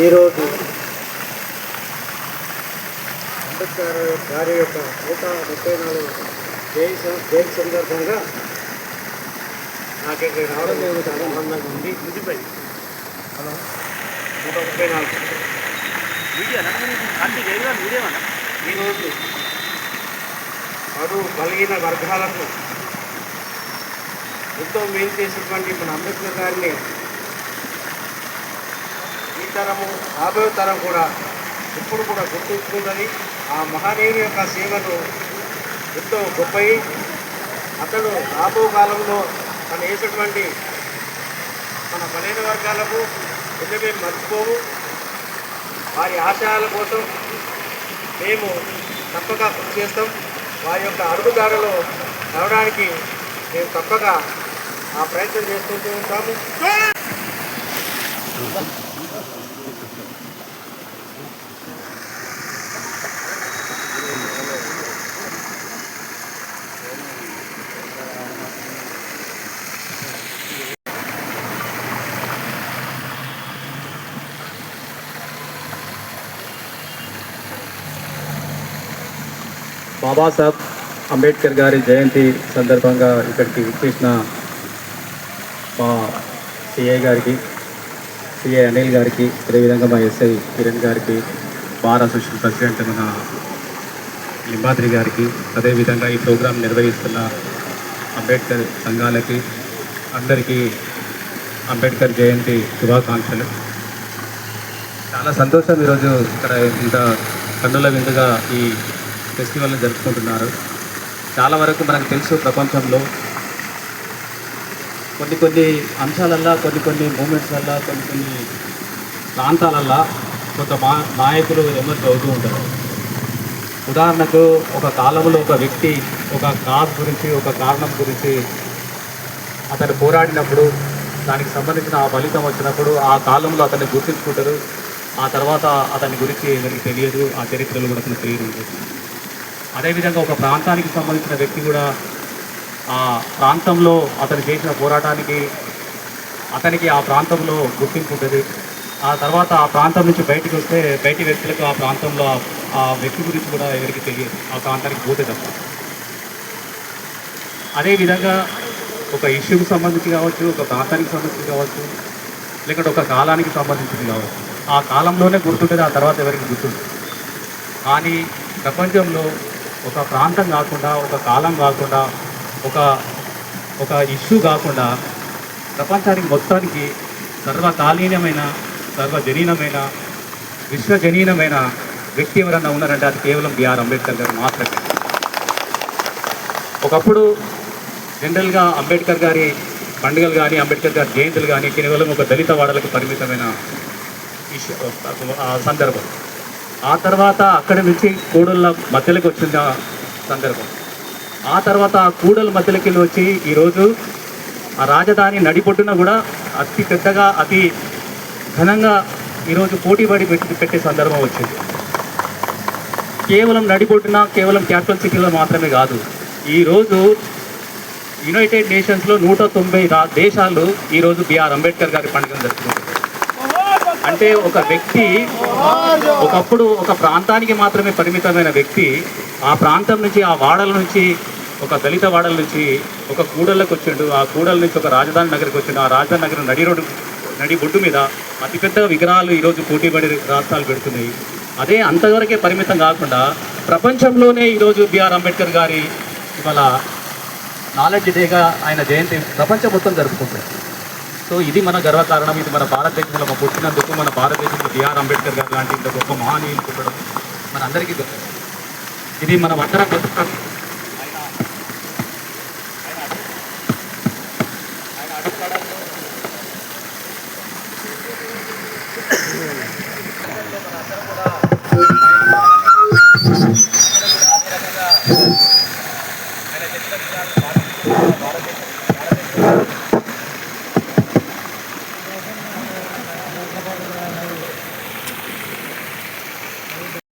ఈరోజు అంబేద్కర్ గారి యొక్క నూట ముప్పై నాలుగు జయంతి జయంతి సందర్భంగా నాకు ఇక్కడ రావడం చాలా ఆనందంగా ఉంది. ఇదిపై హలో? నూట ముప్పై నాలుగు. ఈరోజు అడు కలిగిన వర్గాలకు ఎంతో మేలు చేసినటువంటి మన అంబేద్కర్ గారిని ఈ తరము రాబోయే తరం కూడా ఇప్పుడు కూడా గుర్తుంచుకున్నది ఆ మహనీయుని యొక్క సేవలు ఎంతో గొప్పవి అతడు రాబో కాలంలో తను వేసినటువంటి మన బలైన వర్గాలకు నిజమే మర్చిపోము వారి ఆశయాల కోసం మేము తప్పక కృషి చేస్తాం. వారి యొక్క అడుగుదారులో నడవడానికి మేము తప్పక ఆ ప్రయత్నం చేసుకుంటూ ఉంటాము. బాబాసాహెబ్ అంబేద్కర్ గారి జయంతి సందర్భంగా ఇక్కడికి విచ్చేసిన మా సిఐ గారికి సిఐ అనిల్ గారికి అదేవిధంగా మా ఎస్ఐ కిరణ్ గారికి బార్ అసోసియేషన్ ప్రెసిడెంట్ మన లింబాద్రి గారికి అదేవిధంగా ఈ ప్రోగ్రాం నిర్వహిస్తున్న అంబేద్కర్ సంఘాలకి అందరికీ అంబేద్కర్ జయంతి శుభాకాంక్షలు. చాలా సంతోషం ఈరోజు ఇక్కడ ఇంత కన్నుల విందుగా ఈ ఫెస్టివల్ని జరుపుకుంటున్నారు. చాలా వరకు మనకు తెలుసు ప్రపంచంలో కొన్ని కొన్ని అంశాలల్లో కొన్ని కొన్ని మూమెంట్స్లల్లో కొన్ని కొన్ని ప్రాంతాలల్లో కొంత మా నాయకులు ఎమర్జ్ అవుతూ ఉంటారు. ఉదాహరణకు ఒక కాలంలో ఒక వ్యక్తి ఒక కాజ్ గురించి ఒక కారణం గురించి అతను పోరాడినప్పుడు దానికి సంబంధించిన ఆ ఫలితం వచ్చినప్పుడు ఆ కాలంలో అతన్ని గుర్తించుకుంటారు. ఆ తర్వాత అతని గురించి ఎవరికి తెలియదు ఆ చరిత్రలు కూడా అతను తెలియదు. ఉంటుంది. అదేవిధంగా ఒక ప్రాంతానికి సంబంధించిన వ్యక్తి కూడా ఆ ప్రాంతంలో అతను చేసిన పోరాటానికి అతనికి ఆ ప్రాంతంలో గుర్తింపు ఉంటుంది. ఆ తర్వాత ఆ ప్రాంతం నుంచి బయటికి వస్తే బయటి వ్యక్తులకు ఆ ప్రాంతంలో ఆ- వ్యక్తి గురించి కూడా ఎవరికి తెలియదు. ఆ ప్రాంతానికి పోతే తప్ప. అదేవిధంగా ఒక ఇష్యూకి సంబంధించి కావచ్చు ఒక ప్రాంతానికి సంబంధించి కావచ్చు లేకుంటే ఒక కాలానికి సంబంధించింది కావచ్చు. ఆ కాలంలోనే గుర్తుంటుంది ఆ తర్వాత ఎవరికి గుర్తుంది కానీ ప్రపంచంలో ఒక ప్రాంతం కాకుండా ఒక కాలం కాకుండా ఒక ఒక ఇష్యూ కాకుండా ప్రపంచానికి మొత్తానికి సర్వకాలీనమైన సర్వజనీనమైన విశ్వజనీనమైన వ్యక్తి ఎవరన్నా ఉన్నారంటే అది కేవలం బిఆర్ అంబేద్కర్ గారు మాత్రమే. ఒకప్పుడు జనరల్గా అంబేద్కర్ గారి పండుగలు కానీ అంబేద్కర్ గారి జయంతులు కానీ కేవలం ఒక దళిత వాడలకు పరిమితమైన సందర్భం. ఆ తర్వాత అక్కడి నుంచి కూడళ్ళ మధ్యలోకి వచ్చిన సందర్భం. ఆ తర్వాత ఆ కూడల మధ్యలోకి వచ్చి ఈరోజు ఆ రాజధాని నడిపొడ్డున కూడా అతి పెద్దగా అతి ఘనంగా ఈరోజు పోటీపడి పెట్టి పెట్టే సందర్భం వచ్చింది. కేవలం నడిపొడ్డున కేవలం క్యాపిటల్ సిటీలో మాత్రమే కాదు ఈరోజు యునైటెడ్ నేషన్స్లో నూట తొంభై దేశాలు ఈరోజు బిఆర్ అంబేద్కర్ గారి పండుగను జరుపుకుంటున్నారు. అంటే ఒక వ్యక్తి ఒకప్పుడు ఒక ప్రాంతానికి మాత్రమే పరిమితమైన వ్యక్తి ఆ ప్రాంతం నుంచి ఆ వాడల నుంచి ఒక దళిత వాడల నుంచి ఒక కూడళ్ళకి వచ్చిండు ఆ కూడల నుంచి ఒక రాజధాని నగరికి వచ్చిండు ఆ రాజధాని నగరం నడి రోడ్డు నడి బొడ్డు మీద అతిపెద్ద విగ్రహాలు ఈరోజు పోటీపడి రాష్ట్రాలు పెడుతున్నాయి. అదే అంతవరకే పరిమితం కాకుండా ప్రపంచంలోనే ఈరోజు బిఆర్ అంబేద్కర్ గారి ఇవాళ నాలెడ్జ్ డేగా ఆయన జయంతి ప్రపంచం మొత్తం జరుపుకుంటారు సో ఇది మన గర్వకారణం ఇది మన భారతదేశంలో పుట్టినందుకు మన భారతదేశంలో బిఆర్ అంబేద్కర్ గారు లాంటి ఇంత గొప్ప మహానీయులు పుట్టడం మన అందరికీ గొప్ప ఇది మన వందర బతుకం